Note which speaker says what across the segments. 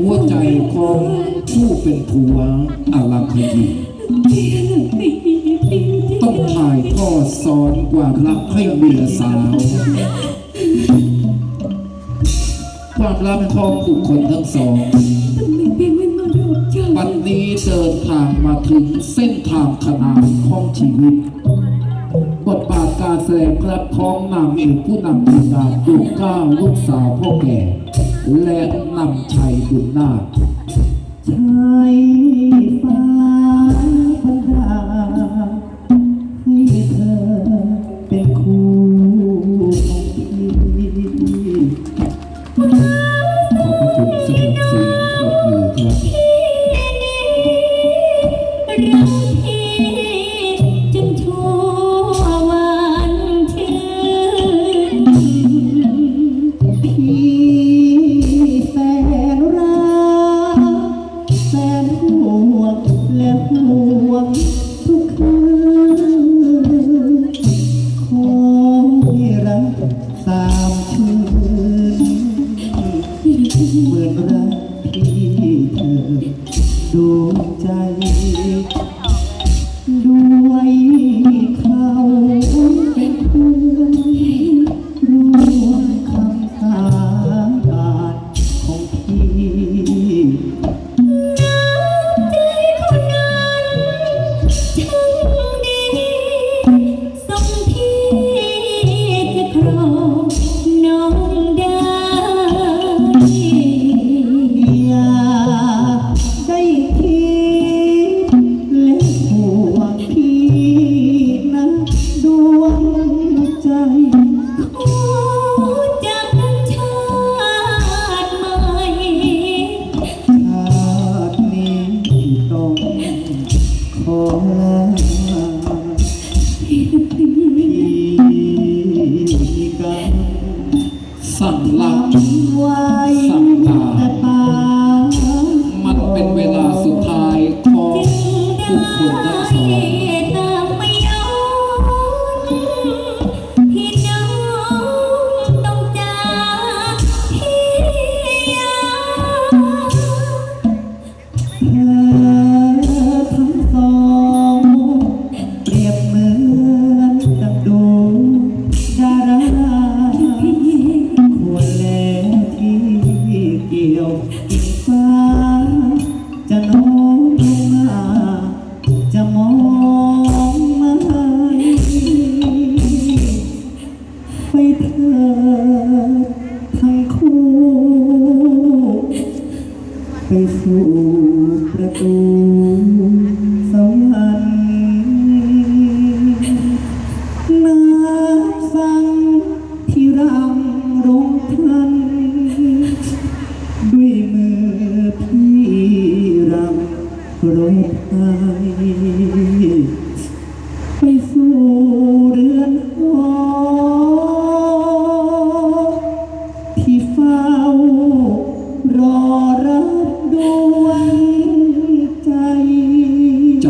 Speaker 1: หัวใจของผู้เป็นผัวอารัมพยีต้องถ่ายทอดสอนกว่ารักให้เมียสาว ความรักของบุคคลทั้งสองวันนี้เดินทางมาถึงเส้นทางขนานของชีวิต บทบาทการแสดงครับของนางเอกผู้นำทีมงานลูกก้าวลูกสาวพ่อแก่ และนำชัยบุญนาค
Speaker 2: ชัยฟ้า เห
Speaker 1: มือ
Speaker 3: น
Speaker 2: รักที่เธอดู จะ
Speaker 3: ม
Speaker 2: อง
Speaker 1: มา
Speaker 3: ไป
Speaker 2: เถิดทั้งคู่ ไปสู่ประตูสวรรค์น้ำฟังที่รำรงทัน ด้วยมือพี่รำรถไฟ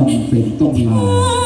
Speaker 2: รับดวง
Speaker 1: เป็นต้องลา